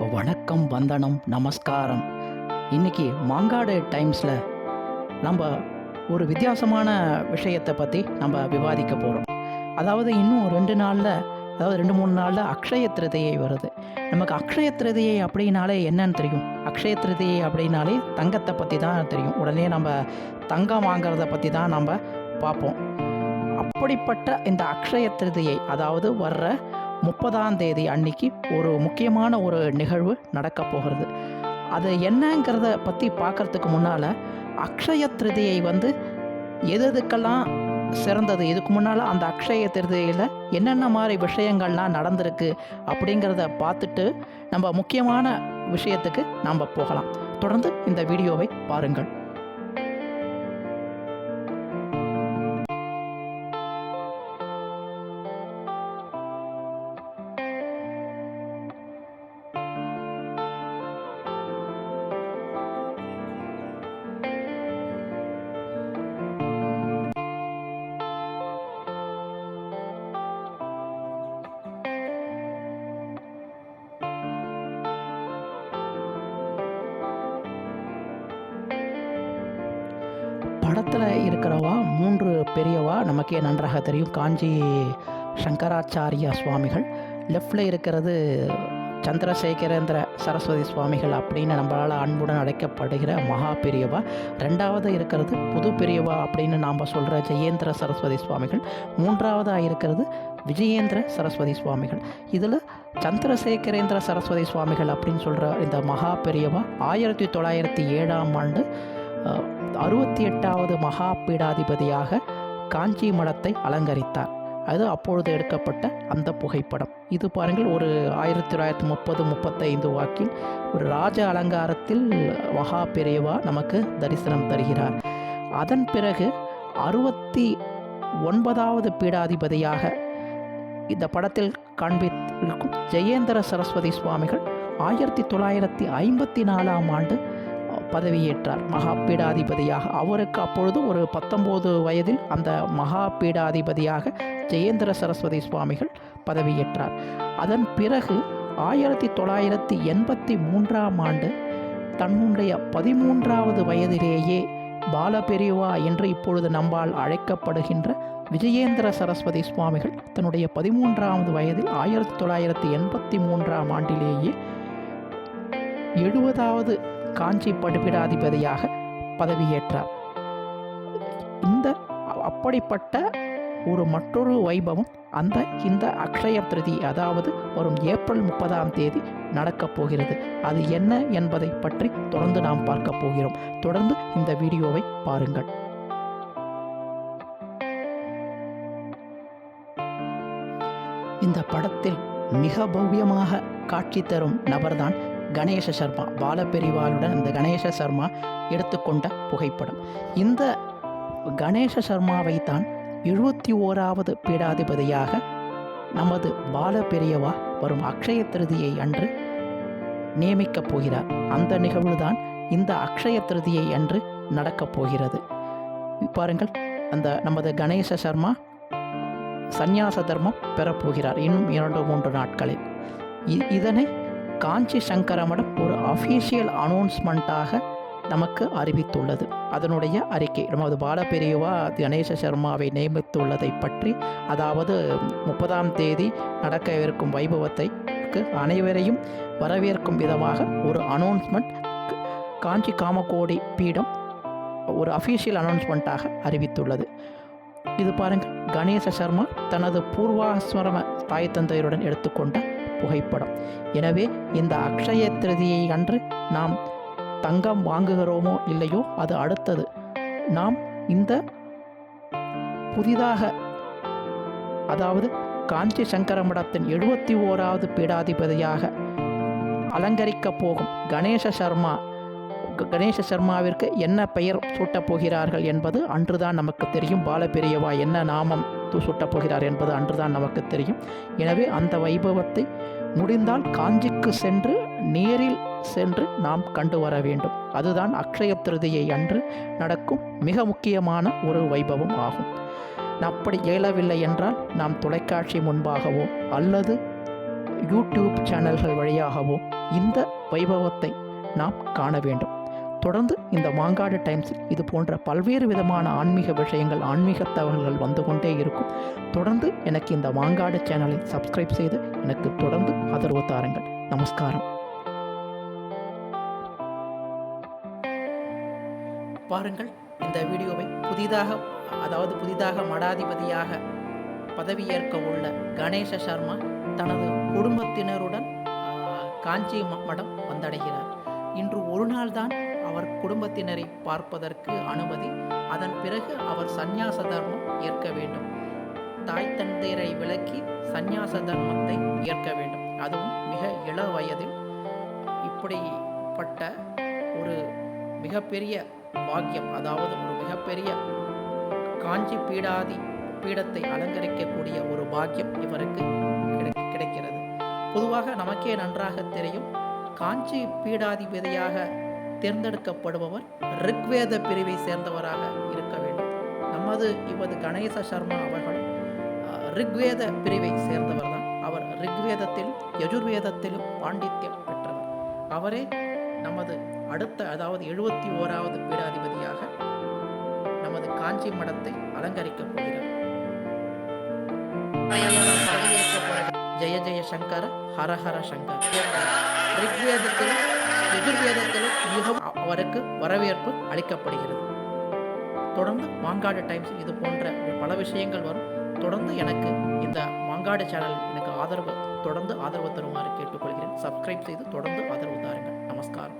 வணக்கம் வந்தனம் நமஸ்காரம். இன்னைக்கு மாங்காடு டைம்ஸில் நம்ம ஒரு வித்தியாசமான விஷயத்தை பற்றி நம்ம விவாதிக்க போகிறோம் அதாவது இன்னும் ரெண்டு நாளில் அதாவது ரெண்டு மூணு நாளில் அக்ஷய திருதியை வருது. நமக்கு அக்ஷய திருதியை அப்படின்னாலே என்னன்னு தெரியும்? அக்ஷய திருதியை அப்படின்னாலே தங்கத்தை பற்றி தான் தெரியும். உடனே நம்ம தங்கம் வாங்கிறத பற்றி தான் நம்ம பார்ப்போம். அப்படிப்பட்ட இந்த அக்ஷய திருதியை அதாவது வர்ற முப்பதாம் தேதி அன்னைக்கு ஒரு முக்கியமான ஒரு நிகழ்வு நடக்க போகிறது. அது என்னங்கிறத பற்றி பார்க்கறதுக்கு முன்னால் அக்ஷய திருதியை வந்து எது எதுக்கெல்லாம் சிறந்தது? இதுக்கு முன்னால் அந்த அக்ஷய திருதியில் என்னென்ன மாதிரி விஷயங்கள்லாம் நடந்திருக்கு அப்படிங்கிறத பார்த்துட்டு நம்ம முக்கியமான விஷயத்துக்கு நம்ம போகலாம். தொடர்ந்து இந்த வீடியோவை பாருங்கள். படத்தில் இருக்கிறவா மூன்று பெரியவா நமக்கே நன்றாக தெரியும். காஞ்சி சங்கராச்சாரியா சுவாமிகள். லெஃப்டில் இருக்கிறது சந்திரசேகரேந்திர சரஸ்வதி சுவாமிகள் அப்படின்னு நம்மளால் அன்புடன் அழைக்கப்படுகிற மகா பெரியவா. ரெண்டாவது இருக்கிறது புது பெரியவா அப்படின்னு நாம் சொல்கிற ஜெயேந்திர சரஸ்வதி சுவாமிகள். மூன்றாவதாக இருக்கிறது விஜயேந்திர சரஸ்வதி சுவாமிகள். இதில் சந்திரசேகரேந்திர சரஸ்வதி சுவாமிகள் அப்படின்னு சொல்கிற இந்த மகா பெரியவா ஆயிரத்தி தொள்ளாயிரத்தி ஏழாம் ஆண்டு அறுபத்தி எட்டாவது மகா பீடாதிபதியாக காஞ்சி மடத்தை அலங்கரித்தார். அது அப்பொழுது எடுக்கப்பட்ட அந்த புகைப்படம். இது பாருங்கள் ஒரு ஆயிரத்தி தொள்ளாயிரத்தி முப்பது முப்பத்தைந்து வாக்கில் ஒரு ராஜ அலங்காரத்தில் மகா பெரியவா நமக்கு தரிசனம் தருகிறார். அதன் பிறகு அறுபத்தி ஒன்பதாவது பீடாதிபதியாக இந்த படத்தில் காண்பித்திருக்கும் ஜெயேந்திர சரஸ்வதி சுவாமிகள் ஆயிரத்தி தொள்ளாயிரத்தி ஐம்பத்தி நாலாம் ஆண்டு பதவியேற்றார். மகா பீடாதிபதியாக அவருக்கு அப்பொழுது ஒரு பத்தொம்போது வயதில் அந்த மகா பீடாதிபதியாக ஜெயேந்திர சரஸ்வதி சுவாமிகள் பதவியேற்றார். அதன் பிறகு ஆயிரத்தி தொள்ளாயிரத்தி எண்பத்தி மூன்றாம் ஆண்டு தன்னுடைய பதிமூன்றாவது வயதிலேயே பாலபெரிவா என்று இப்பொழுது நம்மால் அழைக்கப்படுகின்ற விஜயேந்திர சரஸ்வதி சுவாமிகள் தன்னுடைய பதிமூன்றாவது வயதில் ஆயிரத்தி தொள்ளாயிரத்தி எண்பத்தி மூன்றாம் ஆண்டிலேயே எழுபதாவது காஞ்சி படுபிடாதிபதியாக பதவியேற்றார். இந்த அப்படிப்பட்ட ஒரு மற்றொரு வைபவம் அந்த இந்த அக்ஷய திருதி அதாவது வரும் ஏப்ரல் முப்பதாம் தேதி நடக்கப் போகிறது. அது என்ன என்பதை பற்றி தொடர்ந்து நாம் பார்க்க போகிறோம். தொடர்ந்து இந்த வீடியோவை பாருங்கள். இந்த படத்தில் மிக பவ்யமாக காட்சி தரும் நபர்தான் கணேச சர்மா பாலபெரிவாளுடன் இந்த கணேச சர்மா எடுத்துக்கொண்ட புகைப்படம். இந்த கணேச சர்மாவை தான் எழுபத்தி ஓராவது பீடாதிபதியாக நமது பாலபெரியவா வரும் அக்ஷய திருதியை அன்று நியமிக்கப் போகிறார். அந்த நிகழ்வுதான் இந்த அக்ஷய திருதியை அன்று நடக்கப் போகிறது. பாருங்கள் அந்த நமது கணேச சர்மா சந்நியாச தர்மம் பெறப்போகிறார் இன்னும் இரண்டு மூன்று நாட்களில். இ- இதனை காஞ்சி சங்கர மடம் ஒரு அஃபீஷியல் அனௌன்ஸ்மெண்ட்டாக நமக்கு அறிவித்துள்ளது. அதனுடைய அறிக்கை நமது பாலபெரியவா கணேச சர்மாவை நியமித்துள்ளதை பற்றி அதாவது முப்பதாம் தேதி நடக்கவிருக்கும் வைபவத்தை அனைவரையும் வரவேற்கும் விதமாக ஒரு அனௌன்ஸ்மெண்ட் காஞ்சி காமகோடி பீடம் ஒரு அஃபீஷியல் அனௌன்ஸ்மெண்ட்டாக அறிவித்துள்ளது. இது பாருங்கள் கணேச சர்மா தனது பூர்வாஸ்மரம தாய் தந்தையருடன் எடுத்துக்கொண்ட புகைப்படம். எனவே இந்த அக்ஷய திருதியை அன்று நாம் தங்கம் வாங்குகிறோமோ இல்லையோ அது அடுத்தது. நாம் இந்த புதிதாக அதாவது காஞ்சி சங்கர மடத்தின் எழுபத்தி ஓராவது பீடாதிபதியாக அலங்கரிக்கப் போகும் கணேச சர்மா கணேச சர்மாவிற்கு என்ன பெயர் சூட்டப் போகிறார்கள் என்பது அன்றுதான் நமக்கு தெரியும். பாலபெரியவா என்ன நாமம் சூட்டப் போகிறார் என்பது அன்றுதான் நமக்கு தெரியும். எனவே அந்த வைபவத்தை முடிந்தால் காஞ்சிக்கு சென்று நேரில் சென்று நாம் கண்டு வர வேண்டும். அதுதான் அக்ஷய திருதியை அன்று நடக்கும் மிக முக்கியமான ஒரு வைபவம் ஆகும். அப்படி இயலவில்லை என்றால் நாம் தொலைக்காட்சி முன்பாகவோ அல்லது யூடியூப் சேனல்கள் வழியாகவோ இந்த வைபவத்தை நாம் காண வேண்டும். தொடர்ந்து இந்த மாங்காடு டைம்ஸில் இது போன்ற பல்வேறு விதமான ஆன்மீக விஷயங்கள் ஆன்மீக தகவல்கள் வந்து கொண்டே இருக்கும். தொடர்ந்து எனக்கு இந்த மாங்காடு சேனலை சப்ஸ்கிரைப் செய்து எனக்கு தொடர்ந்து ஆதரவு தாருங்கள். நமஸ்காரம். பாருங்கள் இந்த வீடியோவை புதிதாக அதாவது புதிதாக மடாதிபதியாக பதவியேற்க உள்ள கணேச சர்மா தனது குடும்பத்தினருடன் காஞ்சி மடம் வந்தடைகிறார். இன்று அதனால்தான் அவர் குடும்பத்தினரை பார்ப்பதற்கு அனுமதி. அதன் பிறகு அவர் சந்நியாச தர்மம் ஏற்க வேண்டும். தாய் தந்தையரை விளக்கி சந்நியாச தர்மத்தை ஏற்க வேண்டும். அதுவும் மிக இள வயதில் இப்படிப்பட்ட ஒரு மிகப்பெரிய பாக்கியம் அதாவது ஒரு மிகப்பெரிய காஞ்சி பீடாதி பீடத்தை அலங்கரிக்கக்கூடிய ஒரு பாக்கியம் இவருக்கு கிடை- கிடைக்கிறது. பொதுவாக நமக்கே நன்றாக தெரியும் காஞ்சி பீடாதிபதியாக தேர்ந்தெடுக்கப்படுபவர் ரிக்வேத பிரிவை சேர்ந்தவராக இருக்க வேண்டும். நமது இவது கணேச சர்மா அவர்களும் ரிக்வேத பிரிவை சேர்ந்தவர் தான். அவர் ரிக்வேதத்திலும் யஜுர்வேதத்திலும் பாண்டித்யம் பெற்றவர். அவரே நமது அடுத்த அதாவது எழுபத்தி ஓராவது பீடாதிபதியாக நமது காஞ்சி மடத்தை அலங்கரிக்கப் போகிறார். ஜெய ஜெய சங்கர ஹர ஹர சங்கர். ரிக்வேதத்திலும் எதிர்வேதத்திலும் மிகவும் அவருக்கு வரவேற்பு அளிக்கப்படுகிறது. தொடர்ந்து மாங்காடு டைம்ஸ் இது போன்ற பல விஷயங்கள் வரும். தொடர்ந்து எனக்கு இந்த மாங்காடு சேனல் எனக்கு ஆதரவு தொடர்ந்து ஆதரவு தருமாறு கேட்டுக்கொள்கிறேன். சப்ஸ்கிரைப் செய்து தொடர்ந்து ஆதரவு தாருங்கள். நமஸ்காரம்.